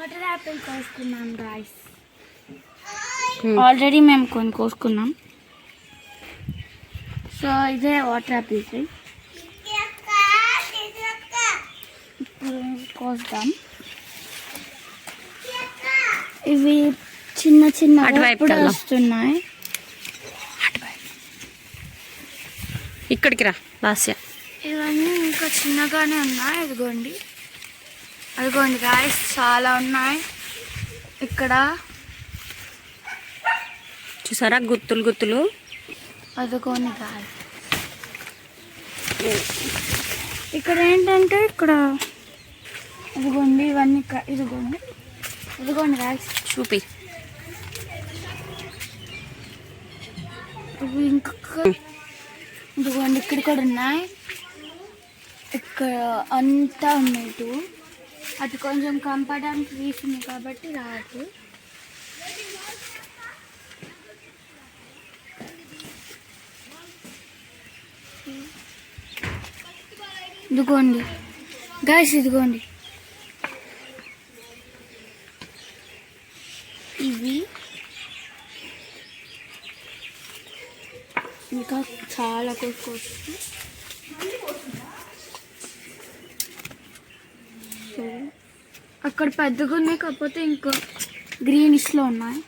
Water apple కోసుకున్నాం guys already మేము కొన్ని కోసుకున్నాం. సో ఇదే వాటర్ యాపిల్స్ ఇప్పుడు కోస్తాం. ఇవి చిన్న చిన్న ఇప్పుడు. వస్తున్నాయి. ఇక్కడికి రా లాస్య. ఇవన్నీ ఇంకా చిన్నగానే ఉన్నాయి ఇదిగోండి. అదిగోండి గాయస్ చాలా ఉన్నాయి. ఇక్కడ చూసారా గుత్తులు గుత్తులు? అదిగోండి గాయస్ ఇక్కడ ఏంటంటే ఇక్కడ ఇదిగోండి ఇవన్నీ ఇదిగోండి. ఇదిగోండి గాయస్ చూపి. ఇంకొక ఇదిగోండి ఇక్కడ కూడా ఉన్నాయి. ఇక్కడ అంతా ఉన్నాయి. అది కొంచెం కంపడానికి తీసింది కాబట్టి రాదు ఇదిగోండి. గ్యాస్ ఇదిగోండి. ఇవి ఇంకా చాలా కొట్టుకోవచ్చు సో అక్కడ పెద్దగా ఉన్నాయి కాకపోతే ఇంకా గ్రీనిష్లో ఉన్నాయి.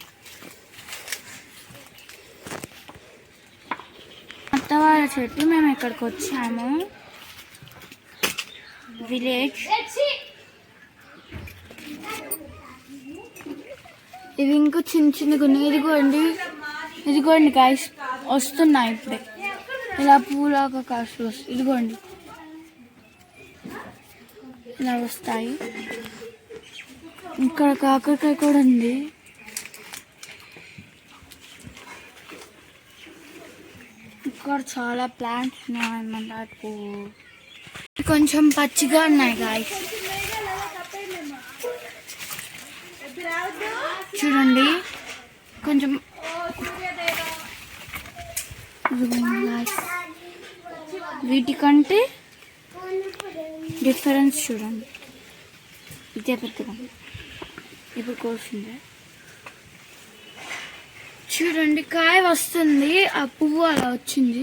అత్తవారి చెట్టు మేము ఇక్కడికి వచ్చాము. విలేజ్ ఇవి ఇంకా చిన్న చిన్నగా ఉన్నాయి. ఇదిగోండి. ఇదిగోండి కాయస్ వస్తున్నాయి ఇప్పుడే. ఇలా పూలాగా కాసులు వస్తాయి ఇదిగోండి. ఇలా వస్తాయి. ఇక్కడ కాకరకాయ కూడా ఉంది. ఇక్కడ చాలా ప్లాంట్స్ ఉన్నాయి మనకు కొంచెం పచ్చిగా ఉన్నాయి గాయ చూడండి. కొంచెం వీటికంటే డిఫరెన్స్ చూడండి. ఇదే పెద్దగా ఇప్పుడు కోసిందే. చూడండి కాయ వస్తుంది. ఆ పువ్వు అలా వచ్చింది.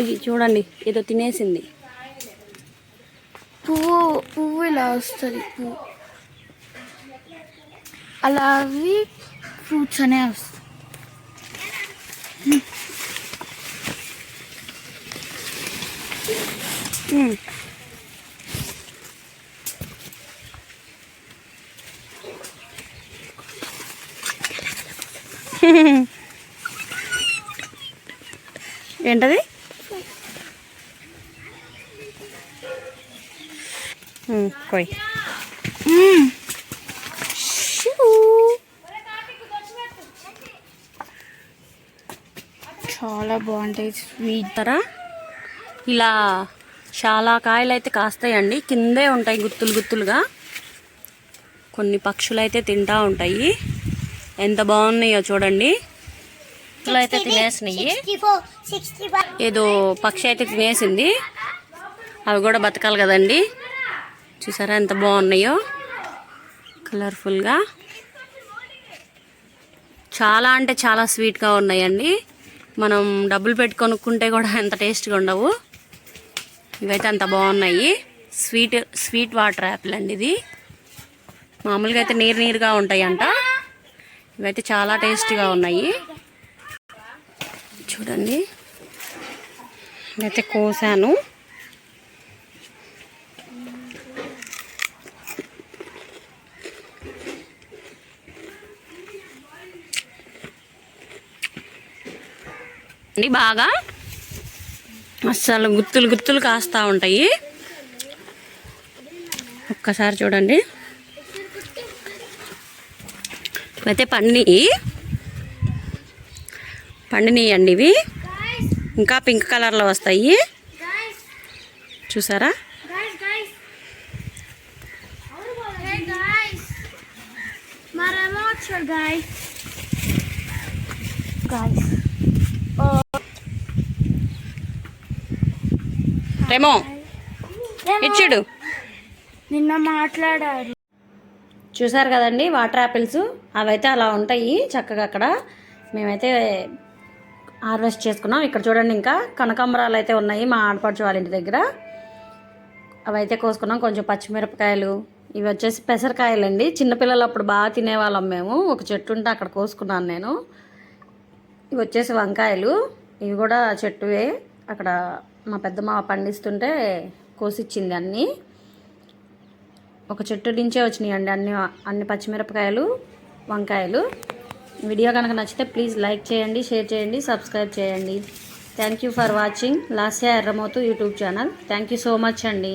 ఇది చూడండి ఏదో తినేసింది. పువ్వు పువ్వు ఇలా వస్తుంది పువ్వు. అలా అవి ఫ్రూట్స్ అనే వస్తాయి. ఏంటది? కొయ్. చాలా బాగుంటాయి. స్వీట్ తరా? ఇలా చాలా కాయలు అయితే కాస్తాయండి. కిందే ఉంటాయి గుత్తులు గుత్తులుగా. కొన్ని పక్షులు అయితే తింటా ఉంటాయి. ఎంత బాగున్నాయో చూడండి. అయితే తినేసినాయి. ఏదో పక్షి అయితే తినేసింది. అవి కూడా బతకాలి కదండి. చూసారా ఎంత బాగున్నాయో. కలర్ఫుల్గా. చాలా అంటే చాలా స్వీట్గా ఉన్నాయండి. మనం డబ్బులు పెట్టి కొనుక్కుంటే కూడా ఎంత టేస్ట్గా ఉండవు. ఇవైతే అంత బాగున్నాయి. స్వీట్ స్వీట్ వాటర్ యాపిల్ అండి ఇది. మామూలుగా అయితే నీరు నీరుగా ఉంటాయి అంట ఇవైతే చాలా టేస్టీగా ఉన్నాయి. చూడండి. ఇదైతే కోసాను. అండి బాగా? అస్సలు గుత్తులు గుత్తులు కాస్తూ ఉంటాయి. ఒక్కసారి చూడండి. అయితే పండి పండినీయండి ఇవి. ఇంకా పింక్ కలర్లో వస్తాయి. చూసారా. రేమో ఇచ్చుడు. నిన్న మాట్లాడారు. చూసారు కదండి వాటర్ యాపిల్స్ అవైతే అలా ఉంటాయి. చక్కగా అక్కడ మేమైతే హార్వెస్ట్ చేసుకున్నాం. ఇక్కడ చూడండి ఇంకా కనకాంబరాలు అయితే ఉన్నాయి మా ఆడపడుచు వాళ్ళ ఇంటి దగ్గర. అవైతే కోసుకున్నాం. కొంచెం పచ్చిమిరపకాయలు ఇవి వచ్చేసి పెసరకాయలండి. చిన్నపిల్లలు అప్పుడు బాగా తినేవాళ్ళం మేము. ఒక చెట్టు ఉంటే అక్కడ కోసుకున్నాను నేను. ఇవి వచ్చేసి వంకాయలు. ఇవి కూడా చెట్టువే. అక్కడ మా పెద్దమ్మ పండిస్తుంటే కోసిచ్చింది అన్నీ. ఒక చెట్టు నుంచే వచ్చినాయి అండి అన్ని అన్ని పచ్చిమిరపకాయలు. వంకాయలు. వీడియో కనుక నచ్చితే ప్లీజ్ లైక్ చేయండి షేర్ చేయండి సబ్స్క్రైబ్ చేయండి. Thank you for watching Lasya Erramothu YouTube channel. Thank you so much అండి.